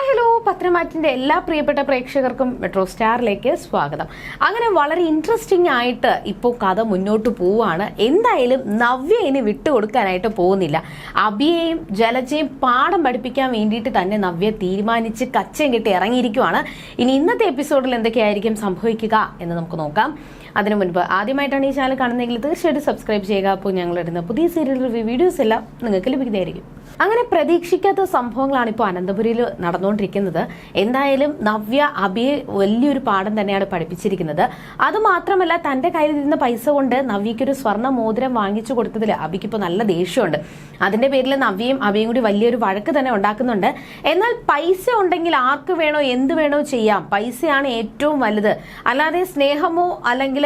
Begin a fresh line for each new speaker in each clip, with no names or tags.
Hi hello പത്രമാറ്റിന്റെ എല്ലാ പ്രിയപ്പെട്ട പ്രേക്ഷകർക്കും മെട്രോ സ്റ്റാറിലേക്ക് സ്വാഗതം. അങ്ങനെ വളരെ ഇൻട്രസ്റ്റിംഗ് ആയിട്ട് ഇപ്പോൾ കഥ മുന്നോട്ട് പോവുകയാണ്. എന്തായാലും നവ്യ ഇനി വിട്ടുകൊടുക്കാനായിട്ട് പോകുന്നില്ല. അബിയെയും ജലജയും പാഠം പഠിപ്പിക്കാൻ വേണ്ടിയിട്ട് തന്നെ നവ്യ തീരുമാനിച്ച് കച്ചയും കെട്ടി ഇറങ്ങിയിരിക്കുവാണ്. ഇനി ഇന്നത്തെ എപ്പിസോഡിൽ എന്തൊക്കെയായിരിക്കും സംഭവിക്കുക എന്ന് നമുക്ക് നോക്കാം. അതിനു മുൻപ് ആദ്യമായിട്ടാണ് ഈ ചാനൽ കാണുന്നതെങ്കിൽ തീർച്ചയായിട്ടും സബ്സ്ക്രൈബ് ചെയ്യുക. അപ്പോൾ ഞങ്ങൾ ഇടുന്ന പുതിയ സീരിയൽ റിവ്യൂ വീഡിയോസ് എല്ലാം നിങ്ങൾക്ക് ലഭിക്കുന്നതായിരിക്കും. അങ്ങനെ പ്രതീക്ഷിക്കാത്ത സംഭവങ്ങളാണ് ഇപ്പോൾ അനന്തപുരിയിൽ നടന്നുകൊണ്ടിരിക്കുന്നത്. എന്തായാലും നവ്യ അബിയെ വലിയൊരു പാഠം തന്നെയാണ് പഠിപ്പിച്ചിരിക്കുന്നത്. അതുമാത്രമല്ല തന്റെ കയ്യിൽ ഇരുന്ന പൈസ കൊണ്ട് നവ്യയ്ക്കൊരു സ്വർണ മോതിരം വാങ്ങിച്ചു കൊടുത്തതിൽ അബിക്ക് ഇപ്പോൾ നല്ല ദേഷ്യമുണ്ട്. അതിന്റെ പേരിൽ നവ്യയും അബിയും കൂടി വലിയൊരു വഴക്ക് തന്നെ ഉണ്ടാക്കുന്നുണ്ട്. എന്നാൽ പൈസ ഉണ്ടെങ്കിൽ ആർക്ക് വേണോ എന്ത് വേണോ ചെയ്യാം. പൈസയാണ് ഏറ്റവും വലുത്. അല്ലാതെ സ്നേഹമോ അല്ലെങ്കിൽ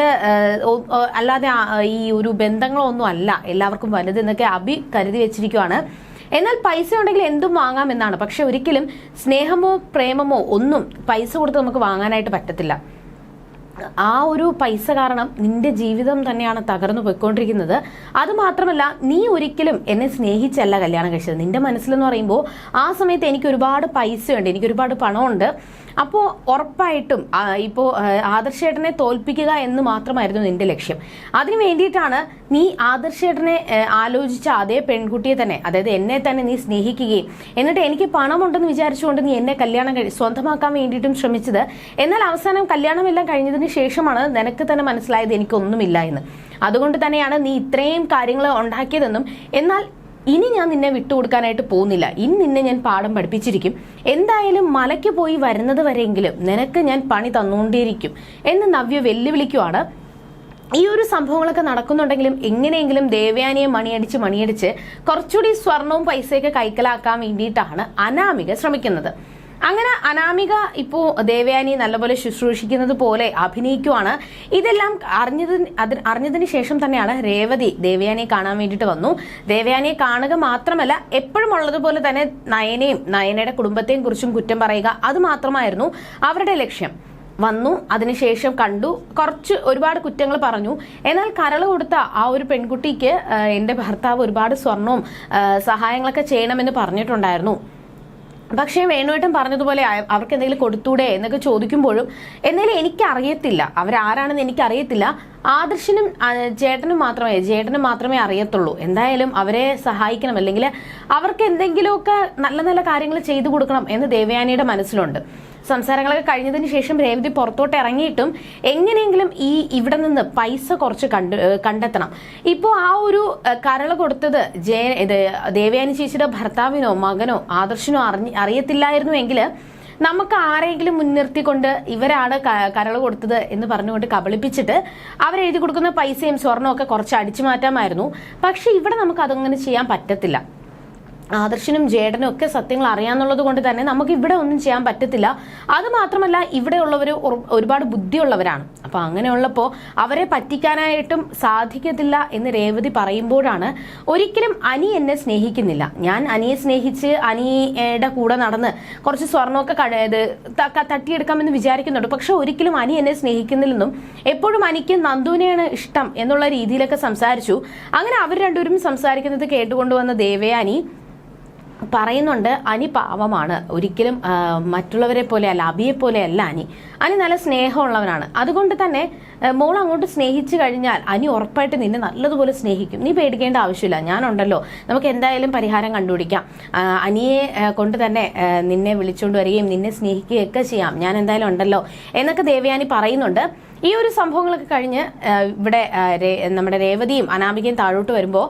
അല്ലാതെ ഈ ഒരു ബന്ധങ്ങളോ ഒന്നും അല്ല. എല്ലാവർക്കും വലുത് എന്നൊക്കെ അബി കരുതി വെച്ചിരിക്കുവാണ്. എന്നാൽ പൈസ ഉണ്ടെങ്കിൽ എന്തും വാങ്ങാം എന്നാണ്. പക്ഷെ ഒരിക്കലും സ്നേഹമോ പ്രേമമോ ഒന്നും പൈസ കൊടുത്ത് നമുക്ക് വാങ്ങാനായിട്ട് പറ്റത്തില്ല. ആ ഒരു പൈസ കാരണം നിന്റെ ജീവിതം തന്നെയാണ് തകർന്നു പോയിക്കൊണ്ടിരിക്കുന്നത്. അത് മാത്രമല്ല നീ ഒരിക്കലും എന്നെ സ്നേഹിച്ചല്ല കല്യാണം കഴിച്ചത്. നിന്റെ മനസ്സിലെന്ന് പറയുമ്പോൾ ആ സമയത്ത് എനിക്ക് ഒരുപാട് പൈസയുണ്ട് എനിക്ക് ഒരുപാട് പണമുണ്ട്. അപ്പോൾ ഉറപ്പായിട്ടും ഇപ്പോൾ ആദർശേട്ടനെ തോൽപ്പിക്കുക എന്ന് മാത്രമായിരുന്നു നിന്റെ ലക്ഷ്യം. അതിനു വേണ്ടിയിട്ടാണ് നീ ആദർശേട്ടനെ ആലോചിച്ച അതേ പെൺകുട്ടിയെ തന്നെ അതായത് എന്നെ തന്നെ നീ സ്നേഹിക്കുകയും എന്നിട്ട് എനിക്ക് പണമുണ്ടെന്ന് വിചാരിച്ചുകൊണ്ട് നീ എന്നെ കല്യാണം സ്വന്തമാക്കാൻ വേണ്ടിയിട്ടും ശ്രമിച്ചത്. എന്നാൽ അവസാനം കല്യാണമെല്ലാം കഴിഞ്ഞതിന് ശേഷമാണ് നിനക്ക് തന്നെ മനസ്സിലായത് എനിക്കൊന്നുമില്ല എന്ന്. അതുകൊണ്ട് തന്നെയാണ് നീ ഇത്രയും കാര്യങ്ങൾ ഉണ്ടാക്കിയതെന്നും എന്നാൽ ഇനി ഞാൻ നിന്നെ വിട്ടുകൊടുക്കാനായിട്ട് പോകുന്നില്ല. ഇനി നിന്നെ ഞാൻ പാഠം പഠിപ്പിച്ചിരിക്കും. എന്തായാലും മലയ്ക്ക് പോയി വരുന്നത് വരെയെങ്കിലും നിനക്ക് ഞാൻ പണി തന്നുകൊണ്ടേയിരിക്കും എന്ന് നവ്യ വെല്ലുവിളിക്കുവാണ്. ഈ ഒരു സംഭവങ്ങളൊക്കെ നടക്കുന്നുണ്ടെങ്കിലും എങ്ങനെയെങ്കിലും ദേവയാനിയെ മണിയടിച്ച് മണിയടിച്ച് കുറച്ചുകൂടി സ്വർണവും പൈസയൊക്കെ കൈക്കലാക്കാൻ വേണ്ടിയിട്ടാണ് അനാമിക ശ്രമിക്കുന്നത്. അങ്ങനെ അനാമിക ഇപ്പോൾ ദേവയാനി നല്ലപോലെ ശുശ്രൂഷിക്കുന്നത് പോലെ അഭിനയിക്കുവാണ്. ഇതെല്ലാം അറിഞ്ഞതിന് അറിഞ്ഞതിന് ശേഷം തന്നെയാണ് രേവതി ദേവയാനിയെ കാണാൻ വേണ്ടിയിട്ട് വന്നു. ദേവയാനിയെ കാണുക മാത്രമല്ല എപ്പോഴും ഉള്ളതുപോലെ തന്നെ നയനെയും നയനയുടെ കുടുംബത്തെയും കുറിച്ചും കുറ്റം പറയുക അത് മാത്രമായിരുന്നു അവരുടെ ലക്ഷ്യം. വന്നു അതിനുശേഷം കണ്ടു കുറച്ച് ഒരുപാട് കുറ്റങ്ങൾ പറഞ്ഞു. എന്നാൽ കരൾ കൊടുത്ത ആ ഒരു പെൺകുട്ടിക്ക് എന്റെ ഭർത്താവ് ഒരുപാട് സ്വർണവും സഹായങ്ങളൊക്കെ ചെയ്യണമെന്ന് പറഞ്ഞിട്ടുണ്ടായിരുന്നു. പക്ഷേ വേണുവേട്ടൻ പറഞ്ഞതുപോലെ അവർക്ക് എന്തെങ്കിലും കൊടുത്തൂടെ എന്നൊക്കെ ചോദിക്കുമ്പോഴും എന്നാലും എനിക്കറിയത്തില്ല. അവരാരാണെന്ന് എനിക്കറിയത്തില്ല. ആദർശനും ചേട്ടനും മാത്രമേ ചേട്ടനും മാത്രമേ അറിയത്തുള്ളൂ. എന്തായാലും അവരെ സഹായിക്കണം. അല്ലെങ്കിൽ അവർക്ക് എന്തെങ്കിലുമൊക്കെ നല്ല നല്ല കാര്യങ്ങൾ ചെയ്തു കൊടുക്കണം എന്ന് ദേവയാനിയുടെ മനസ്സിലുണ്ട്. സംസാരങ്ങളൊക്കെ കഴിഞ്ഞതിന് ശേഷം രേവതി പുറത്തോട്ട് ഇറങ്ങിയിട്ടും എങ്ങനെയെങ്കിലും ഈ ഇവിടെ നിന്ന് പൈസ കുറച്ച് കണ്ട് കണ്ടെത്തണം. ഇപ്പോൾ ആ ഒരു കരൾ കൊടുത്തത് ജയ ഇത് ദേവയാനി ചേച്ചിയുടെ ഭർത്താവിനോ മകനോ ആദർശനോ അറിഞ്ഞ് അറിയത്തില്ലായിരുന്നു എങ്കിൽ നമുക്ക് ആരെങ്കിലും മുൻനിർത്തിക്കൊണ്ട് ഇവരാണ് കരൾ കൊടുത്തത് എന്ന് പറഞ്ഞുകൊണ്ട് കബളിപ്പിച്ചിട്ട് അവരെഴുതി കൊടുക്കുന്ന പൈസയും സ്വർണമൊക്കെ കുറച്ച് അടിച്ചു മാറ്റാമായിരുന്നു. പക്ഷെ ഇവിടെ നമുക്ക് അതങ്ങനെ ചെയ്യാൻ പറ്റത്തില്ല. ആദർശനും ജേടനും ഒക്കെ സത്യങ്ങൾ അറിയാന്നുള്ളത് കൊണ്ട് തന്നെ നമുക്ക് ഇവിടെ ഒന്നും ചെയ്യാൻ പറ്റത്തില്ല. അത് മാത്രമല്ല ഇവിടെ ഉള്ളവർ ഒരുപാട് ബുദ്ധിയുള്ളവരാണ്. അപ്പൊ അങ്ങനെയുള്ളപ്പോൾ അവരെ പറ്റിക്കാനായിട്ടും സാധിക്കത്തില്ല എന്ന് രേവതി പറയുമ്പോഴാണ് ഒരിക്കലും അനി എന്നെ സ്നേഹിക്കുന്നില്ല. ഞാൻ അനിയെ സ്നേഹിച്ച് അനിയുടെ കൂടെ നടന്ന് കുറച്ച് സ്വർണമൊക്കെ കഴിയത് തട്ടിയെടുക്കാമെന്ന് വിചാരിക്കുന്നുണ്ട്. പക്ഷെ ഒരിക്കലും അനി എന്നെ സ്നേഹിക്കുന്നില്ലെന്നും എപ്പോഴും അനിക്ക് നന്ദുവിനെയാണ് ഇഷ്ടം എന്നുള്ള രീതിയിലൊക്കെ സംസാരിച്ചു. അങ്ങനെ അവർ രണ്ടുപേരും സംസാരിക്കുന്നത് കേട്ടുകൊണ്ടുവന്ന ദേവയാനി പറയുന്നുണ്ട് അനി പാവമാണ്. ഒരിക്കലും മറ്റുള്ളവരെ പോലെ അല്ല അബിയെ പോലെ അല്ല അനി. അനി നല്ല സ്നേഹമുള്ളവനാണ്. അതുകൊണ്ട് തന്നെ മോൾ അങ്ങോട്ട് സ്നേഹിച്ചു കഴിഞ്ഞാൽ അനി ഉറപ്പായിട്ട് നിന്നെ നല്ലതുപോലെ സ്നേഹിക്കും. നീ പേടിക്കേണ്ട ആവശ്യമില്ല. ഞാനുണ്ടല്ലോ. നമുക്ക് എന്തായാലും പരിഹാരം കണ്ടുപിടിക്കാം. അനിയെ കൊണ്ട് തന്നെ നിന്നെ വിളിച്ചുകൊണ്ട് വരികയും നിന്നെ സ്നേഹിക്കുകയൊക്കെ ചെയ്യാം. ഞാൻ എന്തായാലും ഉണ്ടല്ലോ എന്നൊക്കെ ദേവയാനി പറയുന്നുണ്ട്. ഈ ഒരു സംഭവങ്ങളൊക്കെ കഴിഞ്ഞ് ഇവിടെ നമ്മുടെ രേവതിയും അനാമികയും താഴോട്ട് വരുമ്പോൾ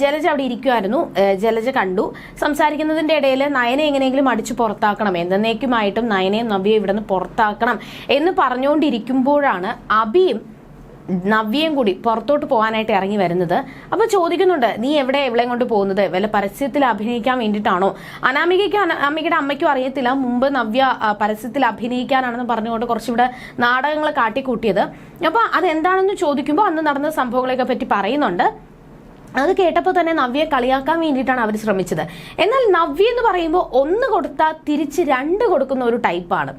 ജലജ അവിടെ ഇരിക്കുമായിരുന്നു ജലജ കണ്ടു. സംസാരിക്കുന്നതിന്റെ ഇടയിൽ നയനെ എങ്ങനെയെങ്കിലും അടിച്ചു പുറത്താക്കണം. എന്നേക്കുമായിട്ടും നയനെയും നവ്യയും ഇവിടെ നിന്ന് പുറത്താക്കണം. എന്ന് പറഞ്ഞുകൊണ്ടിരിക്കുമ്പോഴാണ് അബിയും നവ്യയും കൂടി പുറത്തോട്ട് പോകാനായിട്ട് ഇറങ്ങി വരുന്നത്. അപ്പൊ ചോദിക്കുന്നുണ്ട് നീ എവിടെ എവിടെയും കൊണ്ട് പോകുന്നത്? വല്ല പരസ്യത്തിൽ അഭിനയിക്കാൻ വേണ്ടിയിട്ടാണോ? അനാമികയ്ക്ക് അനാമികയുടെ അമ്മയ്ക്കും അറിയത്തില്ല. മുമ്പ് നവ്യ പരസ്യത്തിൽ അഭിനയിക്കാനാണെന്ന് പറഞ്ഞുകൊണ്ട് കുറച്ചുകൂടെ നാടകങ്ങൾ കാട്ടിക്കൂട്ടിയത്. അപ്പൊ അതെന്താണെന്ന് ചോദിക്കുമ്പോൾ അന്ന് നടന്ന സംഭവങ്ങളെയൊക്കെ പറ്റി പറയുന്നുണ്ട്. അത് കേട്ടപ്പോൾ തന്നെ നവ്യയെ കളിയാക്കാൻ വേണ്ടിയിട്ടാണ് അവർ ശ്രമിച്ചത്. എന്നാൽ നവ്യ എന്ന് പറയുമ്പോൾ ഒന്ന് കൊടുത്താൽ തിരിച്ച് രണ്ട് കൊടുക്കുന്ന ഒരു ടൈപ്പാണ്.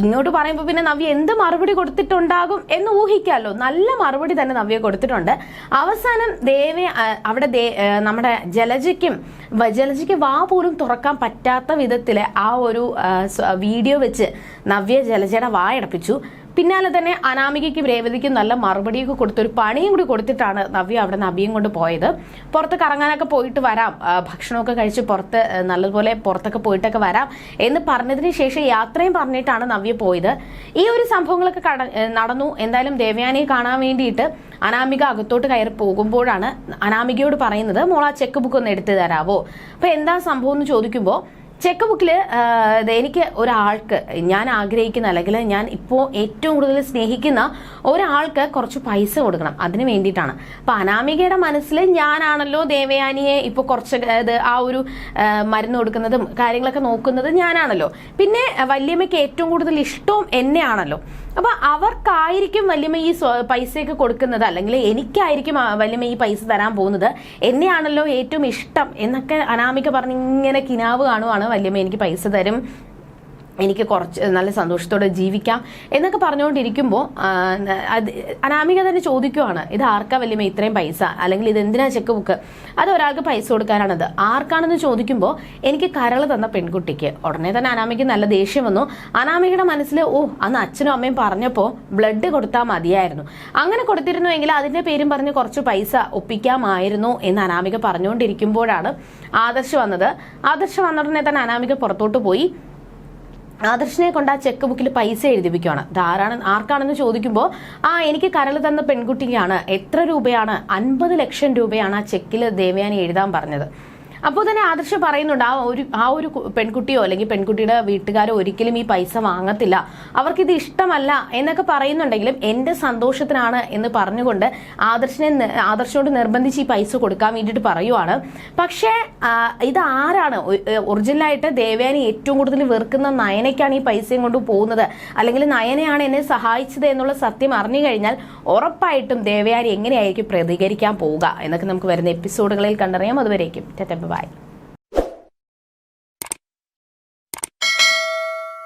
ഇങ്ങോട്ട് പറയുമ്പോൾ പിന്നെ നവ്യ എന്ത് മറുപടി കൊടുത്തിട്ടുണ്ടാകും എന്ന് ഊഹിക്കാമല്ലോ നല്ല മറുപടി തന്നെ നവ്യ കൊടുത്തിട്ടുണ്ട്. അവസാനം ദേവെ അവിടെ നമ്മുടെ ജലജയ്ക്കും ജലജയ്ക്ക് വാ പോലും തുറക്കാൻ പറ്റാത്ത വിധത്തിൽ ആ ഒരു വീഡിയോ വെച്ച് നവ്യ ജലജയുടെ വായടപ്പിച്ചു. പിന്നാലെ തന്നെ അനാമികയ്ക്കും രേവതിക്കും നല്ല മറുപടിയൊക്കെ കൊടുത്ത് ഒരു പണിയും കൂടി കൊടുത്തിട്ടാണ് നവ്യ അവിടെ നവ്യം കൊണ്ട് പോയത്. പുറത്ത് കറങ്ങാനൊക്കെ പോയിട്ട് വരാം. ഭക്ഷണമൊക്കെ കഴിച്ച് പുറത്ത് നല്ലതുപോലെ പുറത്തൊക്കെ പോയിട്ടൊക്കെ വരാം എന്ന് പറഞ്ഞതിന് ശേഷം യാത്രയും പറഞ്ഞിട്ടാണ് നവ്യ പോയത്. ഈ ഒരു സംഭവങ്ങളൊക്കെ നടന്നു. എന്തായാലും ദേവയാനിയെ കാണാൻ വേണ്ടിയിട്ട് അനാമിക അകത്തോട്ട് കയറി പോകുമ്പോഴാണ് അനാമികയോട് പറയുന്നത് മോൾ ആ ചെക്ക് ബുക്ക് ഒന്ന് എടുത്തു തരാവോ? അപ്പൊ എന്താ സംഭവം എന്ന് ചോദിക്കുമ്പോൾ ചെക്ക് ബുക്കിൽ എനിക്ക് ഒരാൾക്ക് ഞാൻ ആഗ്രഹിക്കുന്ന അല്ലെങ്കിൽ ഞാൻ ഇപ്പോൾ ഏറ്റവും കൂടുതൽ സ്നേഹിക്കുന്ന ഒരാൾക്ക് കുറച്ച് പൈസ കൊടുക്കണം. അതിന് വേണ്ടിയിട്ടാണ്. അപ്പം അനാമികയുടെ മനസ്സിൽ ഞാനാണല്ലോ ദേവയാനിയെ ഇപ്പോൾ കുറച്ച് ഇത് ആ ഒരു മരുന്ന് കൊടുക്കുന്നതും കാര്യങ്ങളൊക്കെ നോക്കുന്നത് ഞാനാണല്ലോ. പിന്നെ വല്യമ്മയ്ക്ക് ഏറ്റവും കൂടുതൽ ഇഷ്ടവും എന്നെയാണല്ലോ. അപ്പോൾ അവർക്കായിരിക്കും വല്യമ്മ ഈ പൈസയൊക്കെ കൊടുക്കുന്നത്. അല്ലെങ്കിൽ എനിക്കായിരിക്കും വല്യമ്മ ഈ പൈസ തരാൻ പോകുന്നത്. എന്നെയാണല്ലോ ഏറ്റവും ഇഷ്ടം എന്നൊക്കെ അനാമിക പറഞ്ഞ് ഇങ്ങനെ കിനാവ് കാണുവാണ് വല്യമ്മ എനിക്ക് പൈസ തരും. എനിക്ക് കുറച്ച് നല്ല സന്തോഷത്തോടെ ജീവിക്കാം എന്നൊക്കെ പറഞ്ഞുകൊണ്ടിരിക്കുമ്പോൾ അനാമിക തന്നെ ചോദിക്കുവാണ് ഇത് ആർക്കാ വല്യമ്മ ഇത്രയും പൈസ? അല്ലെങ്കിൽ ഇത് എന്തിനാ ചെക്ക് ബുക്ക്? അത് ഒരാൾക്ക് പൈസ കൊടുക്കാനാണത്. ആർക്കാണെന്ന് ചോദിക്കുമ്പോൾ എനിക്ക് കരൾ തന്ന പെൺകുട്ടിക്ക്. ഉടനെ തന്നെ അനാമിക്ക് നല്ല ദേഷ്യം വന്നു. അനാമികയുടെ മനസ്സിൽ ഓ അന്ന് അച്ഛനും അമ്മയും പറഞ്ഞപ്പോൾ ബ്ലഡ് കൊടുത്താൽ മതിയായിരുന്നു. അങ്ങനെ കൊടുത്തിരുന്നുവെങ്കിൽ അതിന്റെ പേരും പറഞ്ഞ് കുറച്ച് പൈസ ഒപ്പിക്കാമായിരുന്നു എന്ന് അനാമിക പറഞ്ഞുകൊണ്ടിരിക്കുമ്പോഴാണ് ആദർശ് വന്നത്. ആദർശ് വന്ന ഉടനെ തന്നെ അനാമിക പുറത്തോട്ട് പോയി. ആദർശിനെ കൊണ്ട് ആ ചെക്ക് ബുക്കിൽ പൈസ എഴുതിപ്പിക്കുകയാണ് ധാരാണ് ആർക്കാണെന്ന് ചോദിക്കുമ്പോൾ ആ എനിക്ക് കരൾ തന്ന പെൺകുട്ടിക്കാണ് എത്ര രൂപയാണ്? അൻപത് ലക്ഷം രൂപയാണ് ആ ചെക്കിൽ ദേവയാനി എഴുതാൻ പറഞ്ഞത്. അപ്പോൾ തന്നെ ആദർശ് പറയുന്നുണ്ട് ആ ഒരു ആ ഒരു പെൺകുട്ടിയോ അല്ലെങ്കിൽ പെൺകുട്ടിയുടെ വീട്ടുകാരോ ഒരിക്കലും ഈ പൈസ വാങ്ങത്തില്ല. അവർക്കിത് ഇഷ്ടമല്ല എന്നൊക്കെ പറയുന്നുണ്ടെങ്കിലും എന്റെ സന്തോഷത്തിനാണ് എന്ന് പറഞ്ഞുകൊണ്ട് ആദർശിനെ ആദർശിനോട് നിർബന്ധിച്ച് ഈ പൈസ കൊടുക്കാൻ വേണ്ടിയിട്ട് പറയുവാണ്. പക്ഷേ ഇത് ആരാണ്? ഒറിജിനലായിട്ട് ദേവയാനി ഏറ്റവും കൂടുതൽ വെറുക്കുന്ന നയനയ്ക്കാണ് ഈ പൈസയും കൊണ്ട് പോകുന്നത്. അല്ലെങ്കിൽ നയനയാണ് എന്നെ സഹായിച്ചത് എന്നുള്ള സത്യം അറിഞ്ഞു കഴിഞ്ഞാൽ ഉറപ്പായിട്ടും ദേവയാനി എങ്ങനെയായിരിക്കും പ്രതികരിക്കാൻ പോവുക എന്നൊക്കെ നമുക്ക് വരുന്ന എപ്പിസോഡുകളിൽ കണ്ടറിയാം. അതുവരേക്കും. Bye-bye.